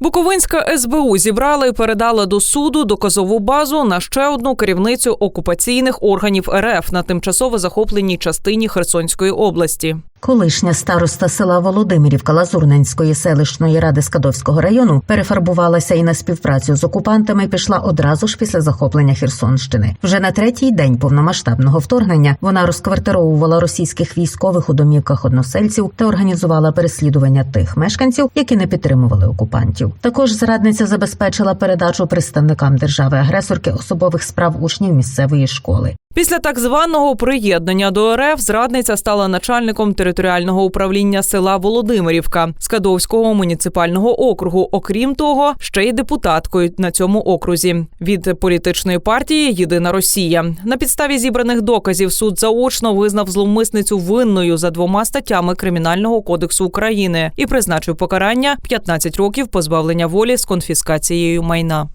Буковинська СБУ зібрала і передала до суду доказову базу на ще одну керівницю окупаційних органів РФ на тимчасово захопленій частині Херсонської області. Колишня староста села Володимирівка Лазурненської селищної ради Скадовського району перефарбувалася і на співпрацю з окупантами пішла одразу ж після захоплення Херсонщини. Вже на третій день повномасштабного вторгнення вона розквартировувала російських військових у домівках односельців та організувала переслідування тих мешканців, які не підтримували окупантів. Також зрадниця забезпечила передачу представникам держави-агресорки особових справ учнів місцевої школи. Після так званого приєднання до РФ зрадниця стала начальником територіального управління села Володимирівка Скадовського муніципального округу. Окрім того, ще й депутаткою на цьому окрузі від політичної партії Єдина Росія. На підставі зібраних доказів суд заочно визнав зловмисницю винною за двома статтями Кримінального кодексу України і призначив покарання 15 років позбавлення волі з конфіскацією майна.